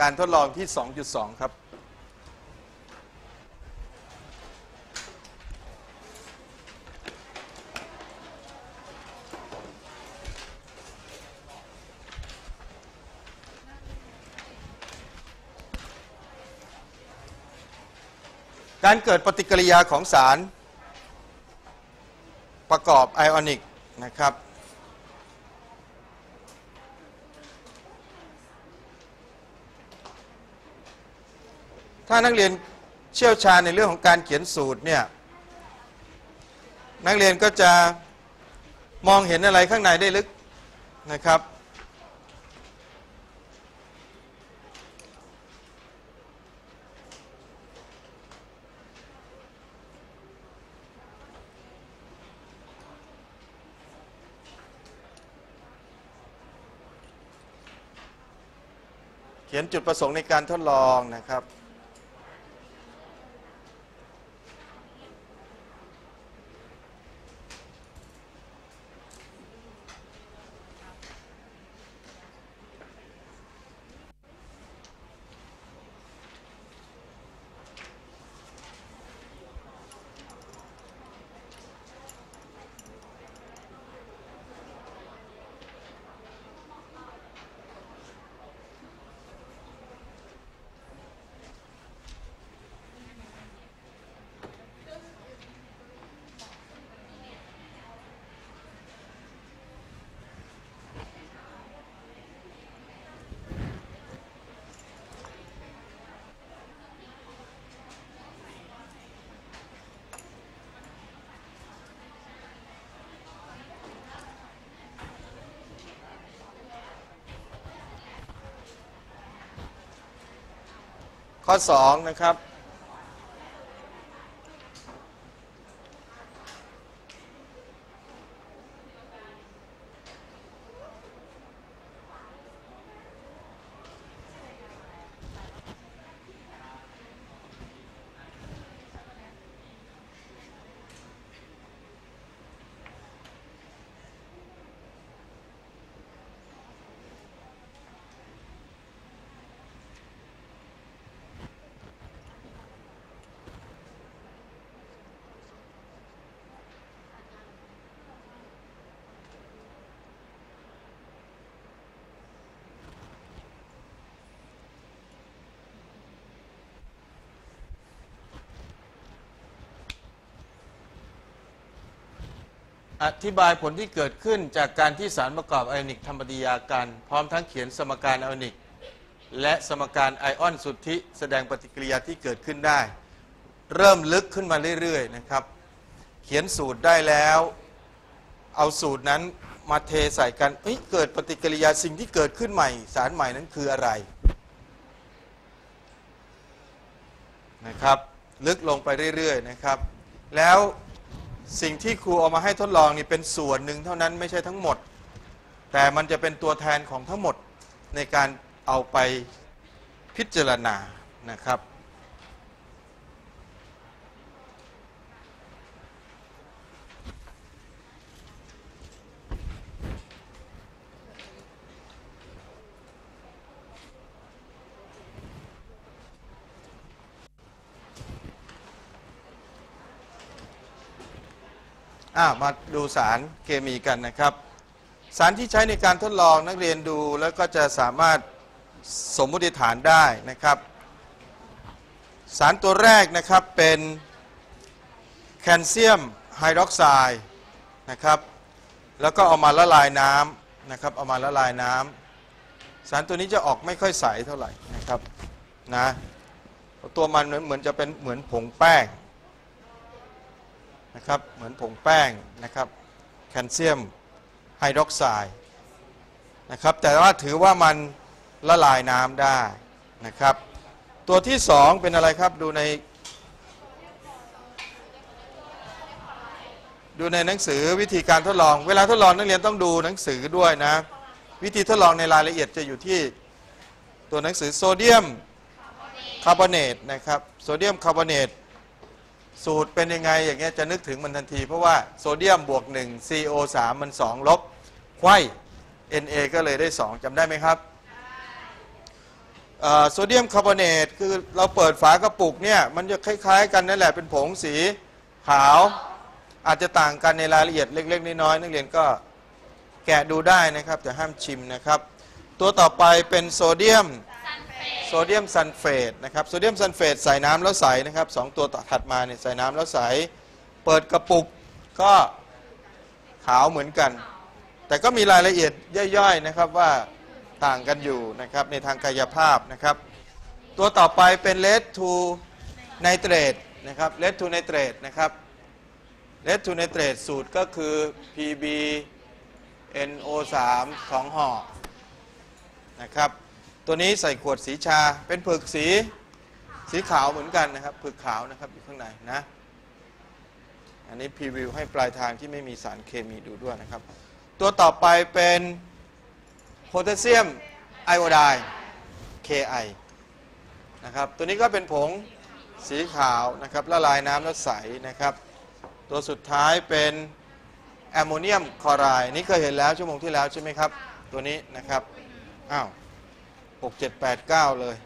การทดลองที่ 2.2 ครับการเกิดปฏิกิริยาของสารประกอบไอออนิกนะครับ ถ้านักเรียนเชี่ยวชาญในเรื่องของการเขียนสูตรเนี่ยนักเรียนก็จะมองเห็นอะไรข้างในได้ลึกนะครับ เขียนจุดประสงค์ในการทดลองนะครับ ข้อ2นะครับ อธิบายผลที่เกิดขึ้นจากการที่สารประกอบไอออนิกทำปฏิกิริยากันพร้อมทั้งเขียนสมการไอออนิก และสมการไอออนสุทธิแสดงปฏิกิริยาที่เกิดขึ้นได้ เริ่มลึกขึ้นมาเรื่อยๆนะครับ เขียนสูตรได้แล้ว เอาสูตรนั้นมาเทใส่กันเอ้ยเกิดปฏิกิริยาสิ่งที่เกิดขึ้นใหม่ สารใหม่นั้นคืออะไรนะครับ ลึกลงไปเรื่อยๆนะครับ แล้ว สิ่งที่ครูเอามาให้ทดลองนี่เป็นส่วนหนึ่งเท่านั้นไม่ใช่ทั้งหมด แต่มันจะเป็นตัวแทนของทั้งหมดในการเอาไปพิจารณานะครับ อ่ามาดูสารเคมีกันนะครับ สารที่ใช้ในการทดลองนักเรียนดูแล้วก็จะสามารถสมมติฐานได้นะครับ สารตัวแรกนะครับเป็นแคลเซียมไฮดรอกไซด์นะครับ แล้วก็เอามาละลายน้ำนะครับ เอามาละลายน้ำสารตัวนี้จะออกไม่ค่อยใสเท่าไหร่นะครับนะตัวมันเหมือนจะเป็นเหมือนผงแป้ง นะครับเหมือนผงแป้งนะครับแคลเซียมไฮดรอกไซด์นะครับแต่ว่าถือว่ามันละลายน้ำได้นะครับ ตัวที่สองเป็นอะไรครับดูในดูในหนังสือวิธีการทดลอง เวลาทดลองนักเรียนต้องดูหนังสือด้วยนะ วิธีทดลองในรายละเอียดจะอยู่ที่ตัวหนังสือโซเดียมคาร์บอเนตนะครับโซเดียมคาร์บอเนต สูตรเป็นยังไงอย่างเงี้ยจะนึกถึงมันทันที เพราะว่าโซเดียมบวก 1 CO3 มัน 2 ลบไขว้ Na ก็เลยได้ 2จำได้ไหมครับโซเดียมคาร์บอเนตคือเราเปิดฝากระปุกเนี่ยมันจะคล้ายๆ กันนั่นแหละเป็นผงสีขาว อาจจะต่างกันในรายละเอียดเล็ก ๆ น้อยๆนักเรียนก็แกะดูได้นะครับแต่ห้ามชิมนะครับ ตัวต่อไปเป็นโซเดียม โซเดียมซัลเฟตนะครับโซเดียมซัลเฟตใส่น้ำแล้วใสนะครับสองตัวถัดมาเนี่ยใส่น้ำแล้วใส เปิดกระปุกก็ขาวเหมือนกัน แต่ก็มีรายละเอียดย่อยๆนะครับว่าต่างกันอยู่นะครับในทางกายภาพนะครับ ตัวต่อไปเป็นเลดทูไนเตรตนะครับเลดทูไนเตรตนะครับเลดทูไนเตรตสูตรก็คือ PB NO3 สองห่อนะครับ ตัวนี้ใส่ขวดสีชาเป็นผึกสีสีขาวเหมือนกันนะครับผึกขาวนะครับอยู่ข้างในนะ อันนี้พรีวิวให้ปลายทางที่ไม่มีสารเคมีดูด้วยนะครับ ตัวต่อไปเป็นโพแทสเซียมไอโอไดน์ KI นะครับ ตัวนี้ก็เป็นผงสีขาวนะครับละลายน้ำแล้วใสนะครับ ตัวสุดท้ายเป็นแอมโมเนียมคลอไรด์นี่เคยเห็นแล้วชั่วโมงที่แล้วใช่ไหมครับ ตัวนี้นะครับ อ้าว หกเจ็ดแปดเก้าเลย